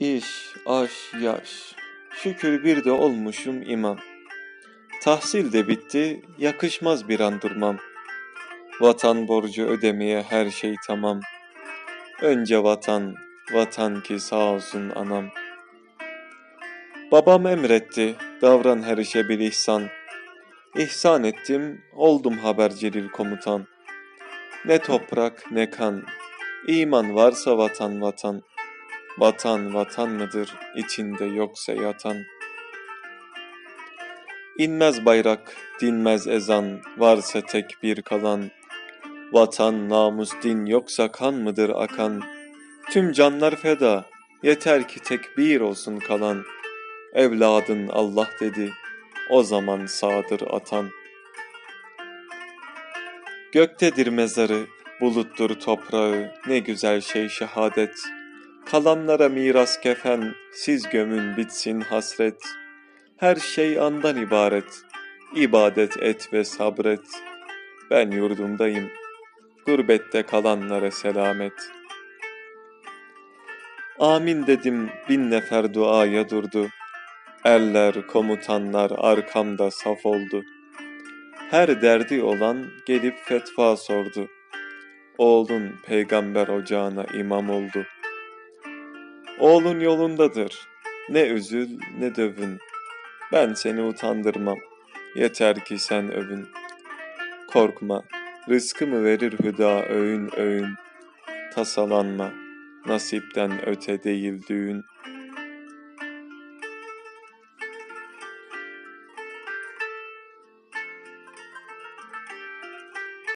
İş, aş, yaş. Şükür bir de olmuşum imam. Tahsil de bitti, yakışmaz bir an durmam. Vatan borcu ödemeye her şey tamam. Önce vatan, vatan ki sağ olsun anam. Babam emretti, davran her işe bir ihsan. İhsan ettim, oldum habercilil komutan. Ne toprak ne kan, iman varsa vatan vatan. Vatan vatan mıdır içinde yoksa yatan? İnmez bayrak, dinmez ezan, varsa tek bir kalan. Vatan, namus, din yoksa kan mıdır akan? Tüm canlar feda, yeter ki tek bir olsun kalan. Evladın Allah dedi, o zaman sağdır atan. Göktedir mezarı, buluttur toprağı, ne güzel şey şehadet. Kalanlara miras kefen, siz gömün bitsin hasret. Her şey andan ibaret, ibadet et ve sabret. Ben yurdumdayım, gurbette kalanlara selamet. Amin dedim, bin nefer duaya durdu. Erler, komutanlar arkamda saf oldu. Her derdi olan gelip fetva sordu. Oğlun peygamber ocağına imam oldu. Oğlun yolundadır. Ne üzül ne dövün. Ben seni utandırmam. Yeter ki sen övün. Korkma. Rızkımı verir hüda öğün öğün. Tasalanma. Nasipten öte değil düğün.